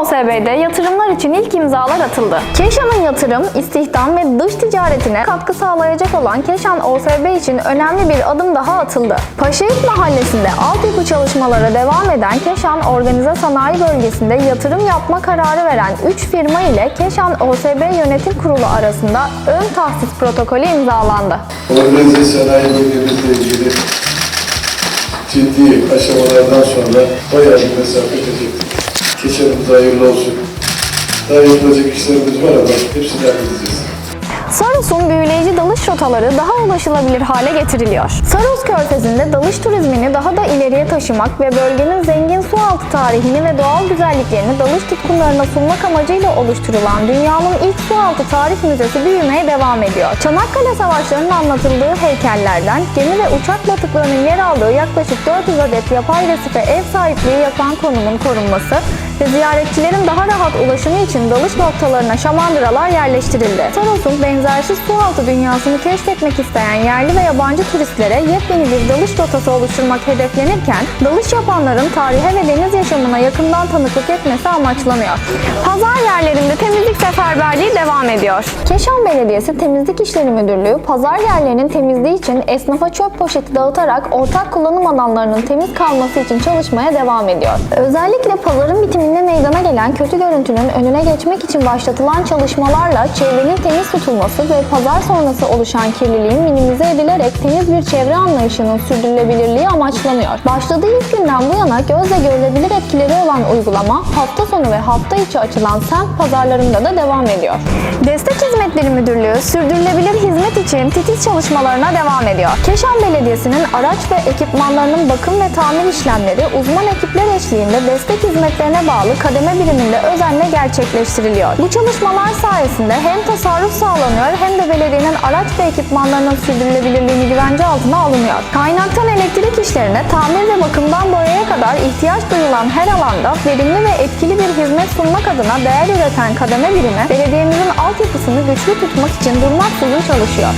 OSB'de yatırımlar için ilk imzalar atıldı. Keşan'ın yatırım, istihdam ve dış ticaretine katkı sağlayacak olan Keşan OSB için önemli bir adım daha atıldı. Paşayurt Mahallesi'nde altyapı çalışmalara devam eden Keşan Organize Sanayi Bölgesi'nde yatırım yapma kararı veren 3 firma ile Keşan OSB Yönetim Kurulu arasında ön tahsis protokolü imzalandı. Organize sanayi bölgemizle ilgili ciddi aşamalardan sonra bayağı bir mesafe kat ettik. Keçerimiz hayırlı olsun. Daha yapılacak işlerimiz var ama hepsini halledeceğiz. Saros'un büyüleyici dalış rotaları daha ulaşılabilir hale getiriliyor. Saros Körfezi'nde dalış turizmini daha da ileriye taşımak ve bölgenin zengin sualtı tarihini ve doğal güzelliklerini dalış tutkunlarına sunmak amacıyla oluşturulan dünyanın ilk sualtı tarih müzesi büyümeye devam ediyor. Çanakkale Savaşları'nın anlatıldığı heykellerden gemi ve uçak batıklarının yer aldığı yaklaşık 400 adet yapay resife ev sahipliği yapan konumun korunması ve ziyaretçilerin daha rahat ulaşımı için dalış noktalarına şamandıralar yerleştirildi. Saros'un benzersiz sualtı dünyasını keşfetmek isteyen yerli ve yabancı turistlere yepyeni bir dalış rotası oluşturmak hedeflenirken, dalış yapanların tarihe ve deniz yaşamına yakından tanıklık etmesi amaçlanıyor. Pazar yerlerinde temizlik devam ediyor. Keşan Belediyesi Temizlik İşleri Müdürlüğü, pazar yerlerinin temizliği için esnafa çöp poşeti dağıtarak ortak kullanım alanlarının temiz kalması için çalışmaya devam ediyor. Özellikle pazarın bitiminde meydana gelen kötü görüntünün önüne geçmek için başlatılan çalışmalarla çevrenin temiz tutulması ve pazar sonrası oluşan kirliliğin minimize edilerek temiz bir çevre anlayışının sürdürülebilirliği amaçlanıyor. Başladığı ilk günden bu yana gözle görülebilir etkileri olan uygulama hafta sonu ve hafta içi açılan semt pazarlarında da devam ediyor. Destek Hizmetleri Müdürlüğü sürdürülebilir hizmet için titiz çalışmalarına devam ediyor. Keşan Belediyesi'nin araç ve ekipmanlarının bakım ve tamir işlemleri uzman ekipler eşliğinde destek hizmetlerine bağlı kademe biriminde özenle gerçekleştiriliyor. Bu çalışmalar sayesinde hem tasarruf sağlanıyor hem de belediyenin araç ve ekipmanlarının sürdürülebilirliğini güvence altına alınıyor. Kaynaktan elektrik işlerine, tamir ve bakımdan boyaya kadar ihtiyaç duyulan her alanda verimli ve etkili bir hizmet sunmak adına değer üreten kademe birimi belediyemizin altyapısını güçlü tutmak için durmaksızın çalışıyor.